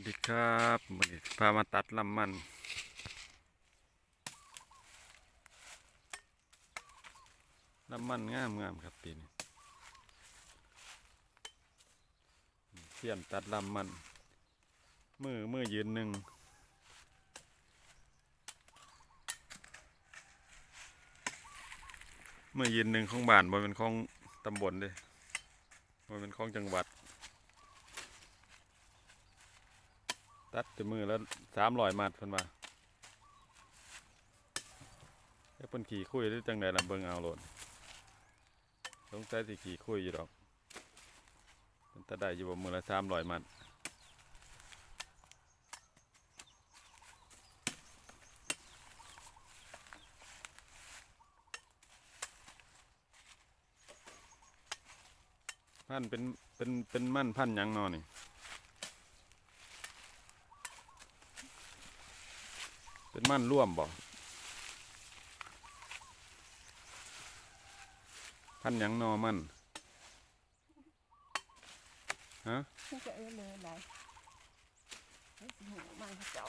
วัสดีครับวันนี้พามาตัดลำมัน ลำมันงามงามครับปีนี้เสียมตัดลำมัน มือมือยืนหนึ่งมือยืนหนึ่งของบ้านบ่เป็นของตำบลเด้บ่เป็นของจังหวัด ตัดจมือแล้วสามรอยมัดเพิ่นว่าไอ้เพิ่นขี่คุยหรือจังไดล่ะเบิ่งเอาโลดสงสัยสิขี่คุยอยู่ดอกเพิ่นตัดได้อยู่บ่มือละสามรอยมัดพันเป็นเป็นเป็นมั่นพันยังนอนี่ เป็นมันร่วมบ่พันยังนอมันฮะนี่ก็เออเลยไหลไอ้สิหูมันเจ้า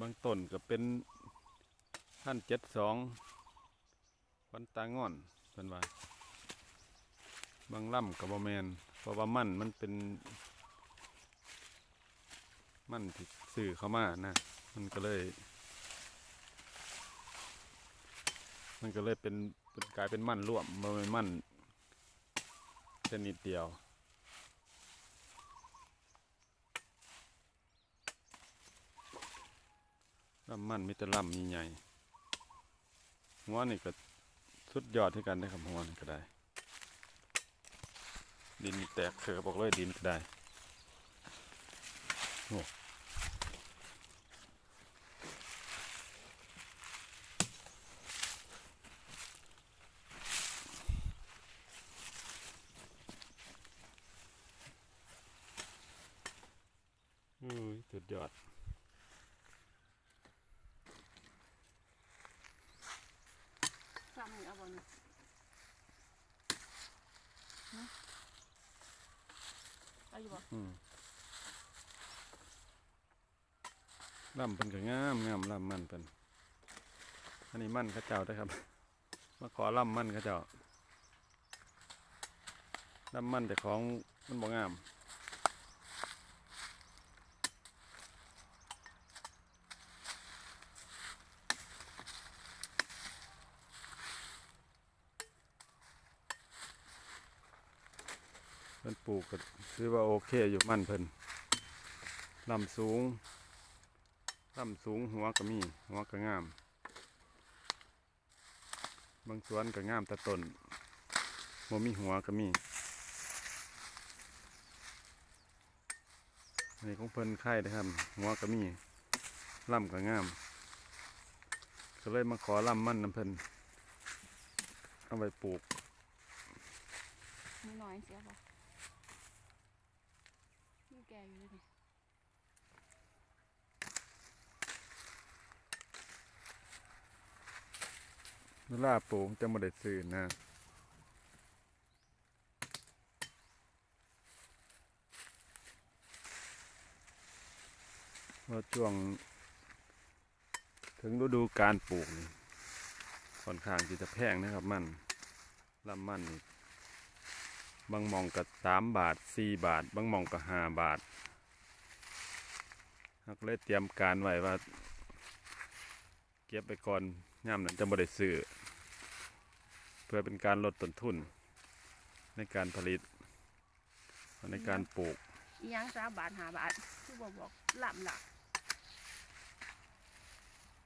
บางต้นก็เป็นพันเจ็ดสองพันตางอนเป็นว่าบางล่ำกับบ่แมนเพราะว่ามันมันเป็น มันที่สื่อเข้ามานะ มันก็เลย มันก็เลยเป็นเป็นกลายเป็นมันร่วมมันเป็นมันชนิดเดียวลำมันมิตรลำใหญ่ๆหัวนี่ก็สุดยอดที่กันนะครับหัวนี่ก็ได้ ดินแตกเสือบอกเลยดินก็ได้ โอ้อุ้ยสุดยอดซ้ำนี่เอาบนเอาอยู่บ่ อืม ลำเป็นก็งามงามลำมันเป็นอันนี้มันข้าเจ้าได้ครับ มาขอลำมันข้าเจ้าลำมันแต่ของมันบ่งามเพิ่นปลูกก็ถือว่าโอเคอยู่มั่นเพิ่นลำสูง ลำสูงหัวก็มี หัวก็งาม บางสวนก็งามต่ต้นบ่มีหัวก็มีอันนี้ของเพิ่นไข่ได้อครับ หัวก็มีลำก็งาม ก็เลยมาขอลำมั่นน้ำเพิ่นเอาไปปลูกน้อยเสียบ่นี่แกอยู่เลยนี่ เวลาปลูกจะไม่ได้ซื้อนะว่าช่วง ถึงฤดูการปลูกนี่ค่อนข้างที่จะแพงนะครับมันลำมันนี่บางมองก็สามบาทสี่บาท บางมองก็ห้าบาทเราก็เลยเตรียมการไว้ว่า เก็บไปก่อนย่ำนั้นจะไม่ได้ซื้อเพื่อเป็นการลดต้นทุน ในการผลิต ในการปลูกอีหยังสามบาทห้าบาทคือบ่บอกลำละ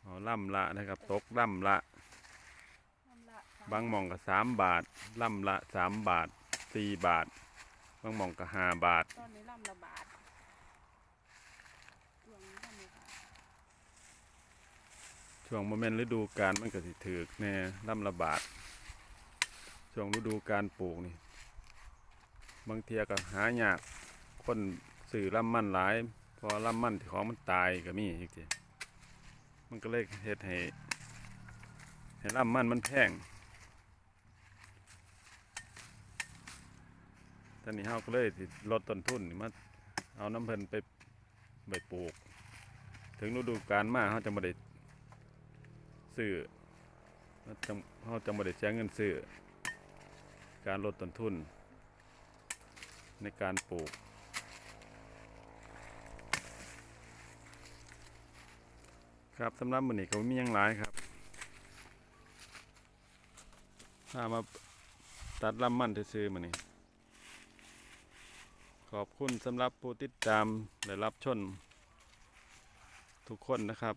เอาล่ำละนะครับ ตกล่ำละลำละสมบางหมองก็สามบาทล่ำละสามบาทสี่บาทบางหมองก็ห้าบาท ตอนนี้ลำละบาทช่วงนี้ลำละบาท ช่วงโมเมนต์ฤดูกาลมันก็สิถือกแน่ล่ำละบาทช่วงฤดูการปลูกนี่ บางเทียก็หายาก คนสื่อล่ำมั่นหลาย พอล่ำมั่นที่ของมันตายก็มีอีกทีมันก็เลยเฮ็ดให้ให้ล่ำมั่นมันแพงตอนนี้เฮาก็เลยลดต้นทุนมาเอาน้ำเพิ่นไปไปปลูก ถึงฤดูกาลมาเฮาจะบ่ได้ ซื้อเฮาจะเฮาจะบ่ได้ใช้เงินซื้อ การลดต้นทุน ในการปลูก ครับสำหรับมื้อนี้ก็มีหยังหลายครับ ถ้ามาตัดลำมันซื่อๆมื้อนี้ ขอบคุณสำหรับผู้ติดตามและรับชมทุกคนนะครับ